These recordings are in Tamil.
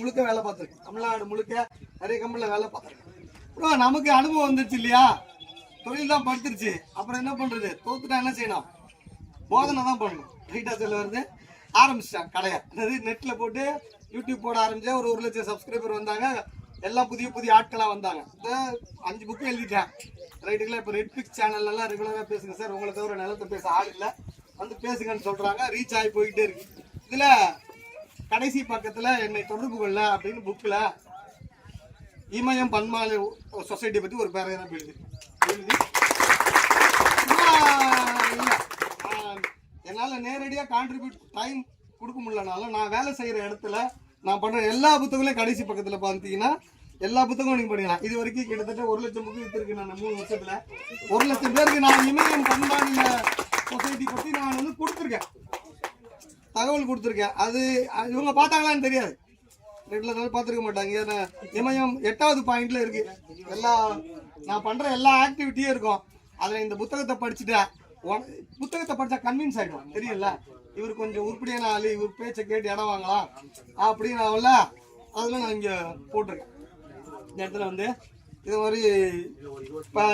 முழுக்க வேலை பார்த்துருக்கேன். தமிழ்நாடு முழுக்க நிறைய கம்பெனியில் வேலை பார்த்துருக்கேன். ப்ரோ நமக்கு அனுபவம் வந்துருச்சு இல்லையா? தொழில் தான் படுத்துருச்சு அப்புறம் என்ன பண்ணுறது தோத்துட்டா என்ன செய்யணும்? போதனை தான் பண்ணணும். ரைட்டா சொல்ல வருது. ஆரம்பிச்சிட்டான் கடையை. அதாவது நெட்டில் போட்டு யூடியூப் போட ஆரம்பித்தேன் ஒரு ஒரு லட்சம் சப்ஸ்கிரைபர் வந்தாங்க. எல்லாம் புதிய புதிய ஆட்களாக வந்தாங்க. அஞ்சு புக்கு எழுதிட்டேன். ரைட்டுங்களா இப்போ நெட்ஃப்ளிக்ஸ் சேனல்லலாம் ரெகுலராக பேசுங்க சார். உங்களை தவிர நிலத்தை பேச ஆள் இல்லை. வந்து பேசுங்கன்னு சொல்கிறாங்க ரீச் ஆகி போய்கிட்டே இருக்கு. இதில் கடைசி பக்கத்தில் என்னை தொடர்பு கொள்ள அப்படின்னு புக்கில் இமயம் பன்மாலை சொசைட்டியை பற்றி ஒரு பேராகிராஃப் எழுதி எழுதி. என்னால் நேரடியாக கான்ட்ரிபியூட் டைம் கொடுக்க முடியலனாலும் நான் வேலை செய்கிற இடத்துல நான் பண்ணுற எல்லா புத்தகங்களையும் கடைசி பக்கத்தில் பார்த்தீங்கன்னா எல்லா புத்தகமும் நீங்கள் படிக்கலாம். இது வரைக்கும் கிட்டத்தட்ட ஒரு லட்சம் புக்கு விற்றுருக்கு நான் மூணு வருஷத்தில். ஒரு லட்சம் பேருக்கு நான் இமயம் பண்பாடின சொசைட்டி பற்றி நான் வந்து கொடுத்துருக்கேன். தகவல் கொடுத்துருக்கேன். அது இவங்க பார்த்தாங்களான்னு தெரியாது. ரெண்டு நாள் பார்த்துருக்க மாட்டாங்க. ஏன்னா இமயம் எட்டாவது பாயிண்ட்ல இருக்கு. எல்லா நான் பண்ற எல்லா ஆக்டிவிட்டியும் இருக்கும். அதில் இந்த புத்தகத்தை படிச்சுட்டேன் உன- புத்தகத்தை படித்தா கன்வின்ஸ் ஆகிடும் தெரியல இவர் கொஞ்சம் உருப்படியான ஆள் இவர் பேச்சை கேட்டு இடம் வாங்கலாம். அப்படின்னு ஆகல அதில் நான் இங்கே போட்டிருக்கேன். இந்த இடத்துல வந்து இது மாதிரி இப்போ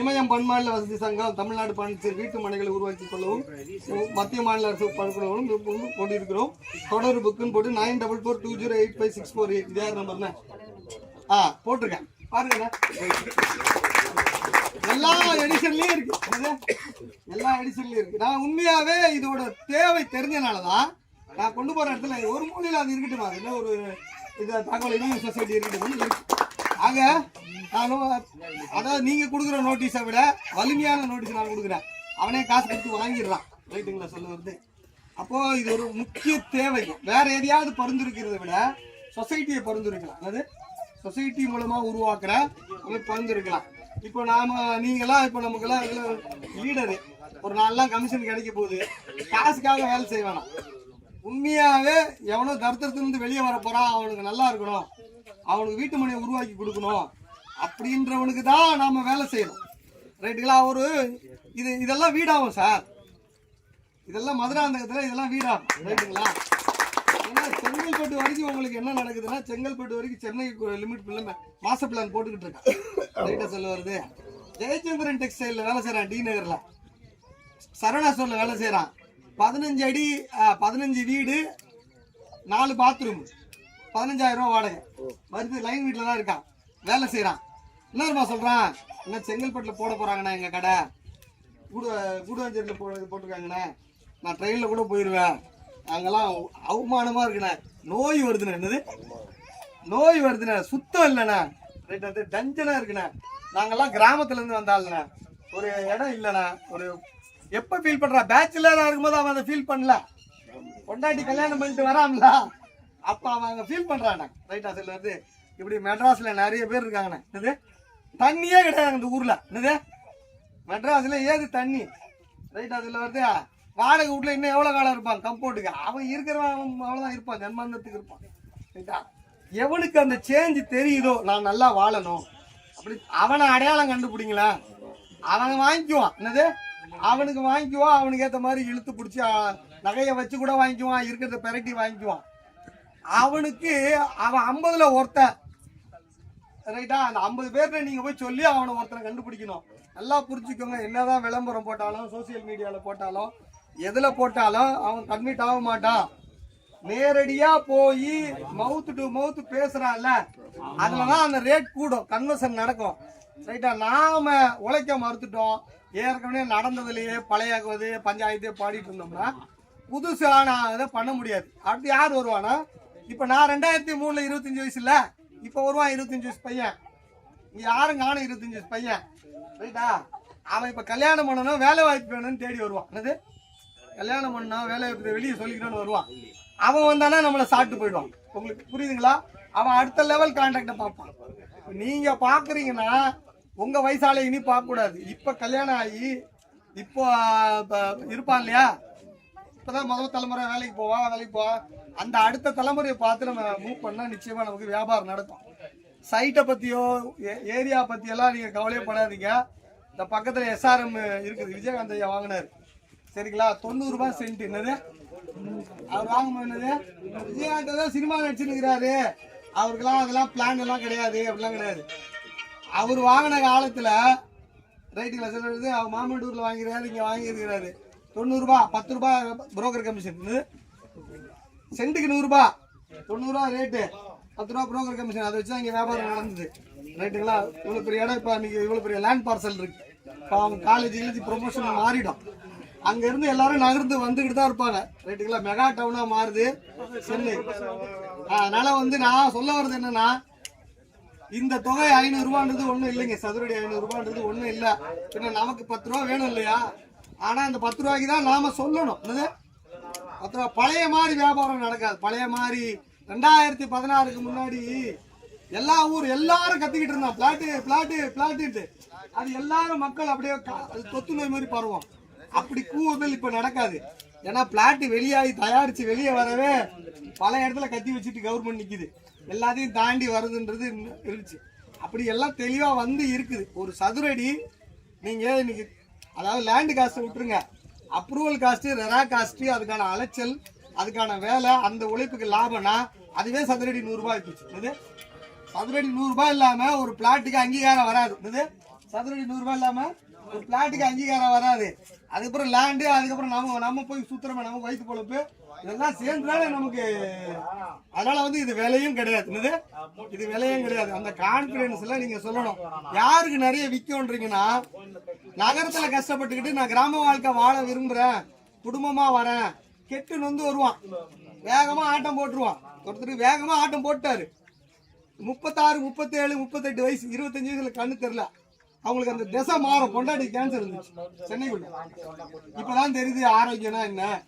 இமயம் பன்மாநில வசதி சங்கம் தமிழ்நாடு பாண்டிச்சேரி வீட்டு மனைகளை உருவாக்கி கொள்ளவும் மத்திய மாநில அரசு படுக்கிறவங்களும் கொண்டிருக்கிறோம். தொடர் புக்குன்னு போட்டு nine double four two zero eight five six four eight இதே நம்பர்ண்ணே ஆ போட்டிருக்கேன். பாருங்கண்ணா எல்லா எடிஷன்லேயும் இருக்கு. எல்லா எடிஷன்லேயும் இருக்கு. நான் உண்மையாவே இதோட தேவை தெரிஞ்சனால தான் நான் கொண்டு போற இடத்துல ஒரு மூலையில் அது இருக்கட்டும் அது என்ன ஒரு இது தகவல் இணைய சொசைட்டி இருக்கட்டும். இருக்கு ஆக நானும் அதாவது நீங்க கொடுக்குற நோட்டீஸை விட வலிமையான நோட்டீஸ் நான் கொடுக்குறேன். அவனே காசு கொடுத்து வாங்கிடுறான். ரைட்டுங்களா? சொல்ல வருது அப்போ இது ஒரு முக்கிய தேவை. வேற எதையாவது பரிந்துரைக்கிறத விட சொசைட்டியை பரிந்துரைக்கலாம். அதாவது சொசைட்டி மூலமா உருவாக்குற ஒரு பரிந்துரைக்கலாம். இப்போ நாம நீங்களாம் இப்போ நமக்கெல்லாம் லீடரு ஒரு நாளெல்லாம் கமிஷன் கிடைக்க போகுது. காசுக்காக வேலை செய்ய வேணாம். உண்மையாவே எவனோ தரித்திரத்திலிருந்து வெளியே வர அவனுக்கு நல்லா இருக்கணும். அவனுக்கு வீட்டு மனையை உருவாக்கி கொடுக்கணும். அப்படின்றவனுக்கு தான் நாம வேலை செய்யணும். ரைட்டுங்களா? ஒரு இது இதெல்லாம் வீடாகும் சார். இதெல்லாம் மதுராந்தகத்தில் இதெல்லாம் வீடாகும். ரைட்டுங்களா? ஏன்னா செங்கல்பட்டு வரைக்கும் உங்களுக்கு என்ன நடக்குதுன்னா செங்கல்பட்டு வரைக்கும் சென்னை லிமிட் பிள்ளை மாஸ்டர் பிளான் போட்டுக்கிட்டு இருக்கான். ரைட்டாக சொல்ல வருது. ஜெயச்சந்திரன் டெக்ஸ்டைலில் வேலை செய்கிறான் டி நகரில். சரவணா ஸ்டோரில் வேலை செய்கிறான் பதினஞ்சு அடி பதினஞ்சு வீடு நாலு பாத்ரூம் பதினஞ்சாயிரம் ரூபா வாடகை. வருது லைன் வீட்டில் தான் இருக்கான். வேலை செய்கிறான் என்னமா சொல்கிறான் என்ன செங்கல்பட்டில் போட போகிறாங்கண்ணா எங்கள் கடை? கூடு கூடுவாஞ்சேரியில் போ போட்டிருக்காங்கண்ணே. நான் ட்ரெயினில் கூட போயிடுவேன் அங்கெல்லாம் அவமானமாக இருக்குண்ணே. நோய் வருதுண்ணே. என்னது? நோய் வருதுண்ணே. சுத்தம் இல்லைண்ணே. ரைட் வந்து டஞ்சனாக இருக்குண்ணே. நாங்கெல்லாம் கிராமத்துலேருந்து வந்தாளுண்ணே. ஒரு இடம் இல்லைண்ணே. ஒரு எப்போ ஃபீல் பண்ணுறா பேச்சுலராக இருக்கும்போது அவன் அதை ஃபீல் பண்ணல. பொண்டாட்டி கல்யாணம் பண்ணிட்டு வராம்ல அப்போ அவன் அங்கே ஃபீல் பண்ணுறான் ரைட்டா சில வந்து இப்படி மெட்ராஸில் நிறைய பேர் இருக்காங்கண்ணே. என்னது? தண்ணியே கிடையாது அந்த ஊரில். என்னது? மெட்ராஸ்ல ஏது தண்ணி? ரைட் அதுல வந்து வாடகை வீட்ல இன்னும் எவ்வளவு காலம் இருப்பான்? கம்பவுண்டுக்கு அவன் இருக்கிறவன் அவன் அவ்வளவுதான் இருப்பான். ஜன்மாந்தத்துக்கு இருப்பான். ரைட்டா எவனுக்கு அந்த சேஞ்ச் தெரியுதோ நான் நல்லா வாழணும். அப்படி அவனை அடையாளம் கண்டுபிடிங்களா? அவன் வாங்கிக்குவான். என்னது? அவனுக்கு வாங்கிக்குவான். அவனுக்கு ஏத்த மாதிரி இழுத்து பிடிச்சி நகையை வச்சு கூட வாங்கிக்குவான். இருக்கிறத பெரட்டி வாங்கிக்குவான். அவனுக்கு அவன் ஐம்பதுல ஒருத்தன். ரைட்டா அந்த ஐம்பது பேர்ட்ட நீங்க போய் சொல்லி அவனை ஒருத்தனை கண்டுபிடிக்கணும். நல்லா புரிஞ்சுக்கோங்க. என்னதான் விளம்பரம் போட்டாலும் சோசியல் மீடியால போட்டாலும் எதுல போட்டாலும் அவன் கன்வீட் ஆக மாட்டான். நேரடியா போய் மவுத் டு மவுத் பேசுறான்ல அதுலதான் அந்த ரேட் கூடும். கன்வர்சன் நடக்கும். ரைட்டா நாம உழைக்க மறுத்துட்டோம். ஏற்கனவே நடந்ததுலயே பழையாக்குவது பஞ்சாயத்தே பாடிட்டு இருந்தோம்னா புதுசான இதை பண்ண முடியாது. அடுத்து யார் வருவானா? இப்ப நான் ரெண்டாயிரத்தி மூணுல இருபத்தஞ்சு வயசுல இப்போ வருவான் இருபத்தஞ்சு வயசு பையன். இங்கே யாரும் காணும் இருபத்தஞ்சு வயசு பையன். ரைட்டா? அவன் இப்போ கல்யாணம் பண்ணணும் வேலை வாய்ப்பு வேணும்னு தேடி வருவான். என்னது? கல்யாணம் பண்ணா வேலை வாய்ப்பு வெளியே சொல்லிக்கணும்னு வருவான். அவன் வந்தானா நம்மளை சாப்பிட்டு போயிடுவான். உங்களுக்கு புரியுதுங்களா? அவன் அடுத்த லெவல் கான்டாக்டை பார்ப்பான். நீங்கள் பார்க்குறீங்கன்னா உங்கள் வயசால இனி பார்க்கக்கூடாது. இப்போ கல்யாணம் ஆகி இப்போ இருப்பான் இல்லையா? இப்பதான் முதல் தலைமுறை வேலைக்கு போவா வேலைக்கு போவா. அந்த அடுத்த தலைமுறையை பார்த்து நம்ம மூவ் பண்ணா நிச்சயமா நமக்கு வியாபாரம் நடக்கும். சைட்டை பத்தியோ ஏ- ஏரியா பத்தியெல்லாம் நீங்க கவலையப்படாதீங்க இந்த பக்கத்துல எஸ்ஆர்எம் இருக்குது விஜயகாந்த் ஐயா வாங்கினாரு. சரிங்களா? தொண்ணூறு ரூபாய் சென்ட் என்னது? அவர் வாங்க என்னது? விஜயகாந்த் தான் சினிமா நடிச்சிருக்கிறாரு அவருக்கெல்லாம் அதெல்லாம் பிளான் எல்லாம் கிடையாது அப்படிலாம் கிடையாது. அவர் வாங்கின காலத்துல ரைட்டுங்களா சொல்றது அவர் மாமண்டூர்ல வாங்கிறாரு இங்க வாங்கியிருக்கிறாரு. தொண்ணூறுபா பத்து ரூபாய் புரோக்கர் கமிஷன் சென்ட்டுக்கு நூறுரூபா தொண்ணூறுரூவா ரேட்டு பத்து ரூபா புரோக்கர் கமிஷன் அதை வச்சு தான் இங்கே வியாபாரம் நடந்தது. ரைட்டுங்களா இவ்வளோ பெரிய இடம் இப்போ அன்றைக்கி இவ்வளோ பெரிய லேண்ட் பார்சல் இருக்கு. இப்போ அவங்க காலேஜ் கிலேஜ் ப்ரொமோஷன் மாறிடும். அங்கேருந்து எல்லாரும் நகர்ந்து வந்துக்கிட்டு தான் இருப்பாங்க. ரைட்டுங்களா மெகா டவுனாக மாறுது. சென்னை. அதனால் வந்து நான் சொல்ல வர்றது என்னென்னா இந்த தொகை ஐநூறுரூவான்றது ஒன்றும் இல்லைங்க. சதுரடி ஐநூறுரூவான்றது ஒன்றும் இல்லை. பின்ன நமக்கு பத்து ரூபா வேணும் இல்லையா? ஆனால் அந்த பத்து ரூபாய்க்கு தான் நாம் சொல்லணும். என்னது? பத்து ரூபா பழைய மாதிரி வியாபாரம் நடக்காது. பழைய மாதிரி ரெண்டாயிரத்தி பதினாறுக்கு முன்னாடி எல்லா ஊர் எல்லாரும் கத்திக்கிட்டு இருந்தான் பிளாட்டு பிளாட்டு பிளாட்டு அது எல்லாரும் மக்கள் அப்படியே அது தொத்து நோய் மாதிரி பருவோம். அப்படி கூவுதல் இப்போ நடக்காது. ஏன்னா பிளாட்டு வெளியாகி தயாரித்து வெளியே வரவே பல இடத்துல கத்தி வச்சுட்டு கவர்மெண்ட் நிற்கிது எல்லாத்தையும் தாண்டி வருதுன்றது இருந்துச்சு அப்படி எல்லாம் தெளிவாக வந்து இருக்குது. ஒரு சதுரடி நீங்க இன்னைக்கு அதாவது லேண்டு காஸ்ட் விட்டுருங்க. அப்ரூவல் காஸ்ட் ரெரா காஸ்ட் அதுக்கான அலைச்சல் அதுக்கான வேலை அந்த உழைப்புக்கு லாபம்னா அதுவே சதுரடி நூறுரூபா ஆயிடுச்சு இது சதுரடி நூறுரூபா இல்லாமல் ஒரு பிளாட்டுக்கு அங்கீகாரம் வராது. இது சதுரடி நூறுரூபா இல்லாமல் ஒரு பிளாட்டுக்கு அங்கீகாரம் வராது. அதுக்கப்புறம் லேண்டு அதுக்கப்புறம் நம்ம நம்ம போய் சுத்துறமே நம்ம வயிற்று பொழப்பு இதெல்லாம் சேர்ந்தாலே நமக்கு அதனால வந்து இது விலையும் கிடையாது. என்னது? இது விலையும் கிடையாது. அந்த கான்பிடன்ஸ்ல நீங்க சொல்லணும். யாருக்கு நிறைய விற்கும்ன்றீங்கன்னா நகரத்துல கஷ்டப்பட்டுக்கிட்டு நான் கிராம வாழ்க்கை வாழ விரும்புறேன் குடும்பமா வரேன் கெட்டு நொந்து வருவான். வேகமா ஆட்டம் போட்டுருவான். ஒருத்தர் வேகமா ஆட்டம் போட்டாரு முப்பத்தாறு முப்பத்தேழு முப்பத்தெட்டு வயசு இருபத்தஞ்சு வயசுல கண்ணு தெரியல. அவங்களுக்கு அந்த திசை மாறும். கொண்டாடி கேன்சர் இருந்துச்சு. சென்னைக்குள்ள. இப்பதான் தெரியுது ஆரோக்கியம்னா என்ன?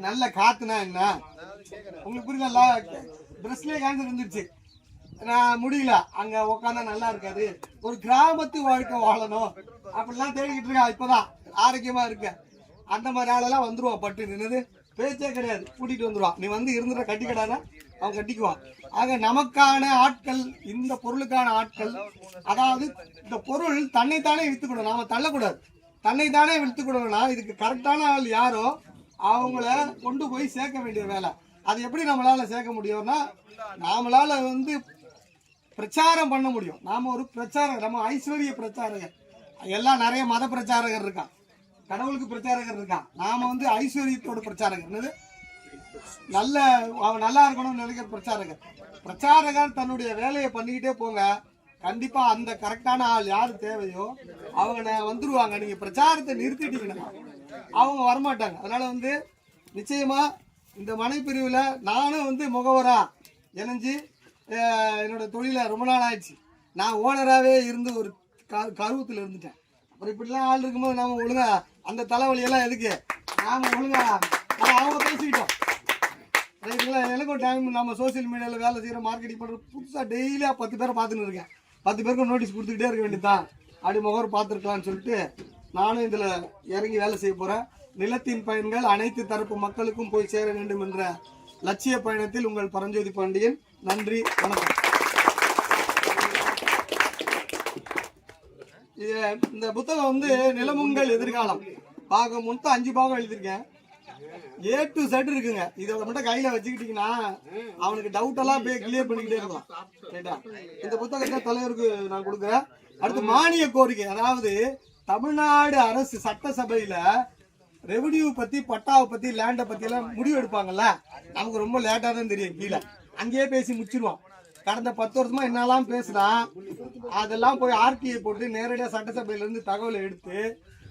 நல்ல காத்துனா என்ன? உங்களுக்கு புரியல பிரஸ்ட்லயே கேன்சர் இருந்துச்சு. நான் முடியல. அங்க உட்காந்தா நல்லா இருக்காது. ஒரு கிராமத்து வாழ்க்கை வாழணும். அப்படிலாம் தேடிக்கிட்டு இருக்கா இப்பதான். ஆரோக்கியமா இருக்க. அந்த மாதிரி ஆளெல்லாம் வந்துருவான் பட்டு நின்னது. பேச்சே கிடையாது. கூட்டிட்டு வந்துருவான் நீ வந்து இருந்துட கட்டிக்கடானா? அவன் கட்டிக்குவான் ஆக நமக்கான ஆட்கள் இந்த பொருளுக்கான ஆட்கள் அதாவது இந்த பொருள் தன்னைத்தானே வித்துக்கணும். நாம தள்ளக்கூடாது. தன்னைத்தானே வித்துக்கணும்னா இதுக்கு கரெக்டான ஆள் யாரோ அவங்கள கொண்டு போய் சேர்க்க வேண்டிய வேலை. அது எப்படி நம்மளால சேர்க்க முடியும்னா நாமளால வந்து பிரச்சாரம் பண்ண முடியும். நாம ஒரு பிரச்சாரகர் நம்ம ஐஸ்வர்ய பிரச்சாரகர். எல்லாம் நிறைய மத பிரச்சாரகர் இருக்கான். கடவுளுக்கு பிரச்சாரகர் இருக்கான். நாம வந்து ஐஸ்வர்யத்தோட பிரச்சாரகர். என்னது? நல்ல அவன் நல்லா இருக்கணும்னு நினைக்கிற பிரச்சாரகர் பிரச்சாரகர் தன்னுடைய வேலையை பண்ணிக்கிட்டே போங்க. கண்டிப்பா அந்த கரெக்டான ஆள் யாரு தேவையோ அவங்க வந்துருவாங்க. நீங்க பிரச்சாரத்தை நிறுத்திட்டீங்கன்னா அவங்க வரமாட்டாங்க. அதனால வந்து நிச்சயமா இந்த மனைப்பிரிவில் நானும் வந்து முகவரா இணைஞ்சு என்னோட தொழிலை ரொம்ப நாள் ஆயிடுச்சு. நான் ஓனராகவே இருந்து ஒரு க கருவத்தில் இருந்துட்டேன். அப்புறம் இப்படிலாம் ஆள் இருக்கும்போது நாம ஒழுங்கா அந்த தலைவலியெல்லாம் எதுக்கு? நாம ஒழுங்கா அவங்க பேசிக்கிட்டோம். ரைட்டுங்களா எனக்கும் டைம் நம்ம சோஷியல் மீடியாவில் வேலை செய்கிற மார்க்கெட்டிங் பண்ணுற புதுசாக டெய்லியாக பத்து பேரை பார்த்துன்னு இருக்கேன். பத்து பேருக்கும் நோட்டீஸ் கொடுத்துக்கிட்டே இருக்க வேண்டியதான் அப்படி முகவர் பார்த்துருக்கலான்னு சொல்லிட்டு நானும் இதில் இறங்கி வேலை செய்ய போகிறேன் நிலத்தின் பயன்கள் அனைத்து தரப்பு மக்களுக்கும் போய் சேர வேண்டும் என்ற லட்சிய பயணத்தில் உங்கள் பரஞ்சோதி பாண்டியன். நன்றி வணக்கம். இது இந்த புத்தகம் வந்து நிலமுங்கள் எதிர்காலம். பாகம் மொத்தம் அஞ்சு பாகம் எழுதியிருக்கேன். ஏ டு செட் இருக்குங்க. இதை மட்டும் கையில வச்சுக்கிட்டீங்கன்னா அவனுக்கு டவுட் எல்லாம் போய் கிளியர் பண்ணிக்கிட்டே இருக்கலாம். ரைட்டா இந்த புத்தகத்தை தலைவருக்கு நான் கொடுக்குறேன். அடுத்து மானிய கோரிக்கை. அதாவது தமிழ்நாடு அரசு சட்டசபையில ரெவன்யூ பத்தி பட்டாவை பத்தி லேண்டை பத்தி எல்லாம் முடிவு எடுப்பாங்கல்ல? நமக்கு ரொம்ப லேட்டா தான் தெரியும் கீழே. அங்கேயே பேசி முடிச்சிருவோம். கடந்த பத்து வருஷமா என்னெல்லாம் பேசுனா அதெல்லாம் போய் ஆர்டிஐ போட்டு நேரடியாக சட்டசபையில இருந்து தகவலை எடுத்து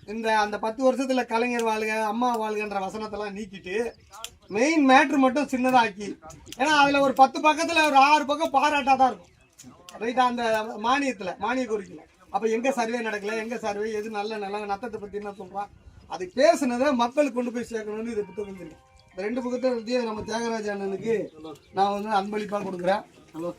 இந்த அந்த பத்து வருஷத்துல கலைஞர் வாழ்க அம்மா வாழ்கன்ற வசனத்தெல்லாம் நீக்கிட்டு மெயின் மேட்ரு மட்டும் சின்னதாக்கி. ஏன்னா அதுல ஒரு பத்து பக்கத்துல ஒரு ஆறு பக்கம் பாராட்டா தான் இருக்கும் ரைட்டா அந்த மானியத்துல மானிய கோரிக்கையில. அப்ப எங்க சர்வே நடக்கல எங்க சர்வே எது நல்ல நல்ல நத்தத்தை பத்தி என்ன சொல்றான்? அது பேசுனதை மக்களுக்கு கொண்டு போய் சேர்க்கணும்னு இது புத்தகம் தெரியும் இந்த ரெண்டு பக்கத்தை நம்ம தியாகராஜ அண்ணனுக்கு நான் வந்து அன்பளிப்பா கொடுக்குறேன். ஹலோ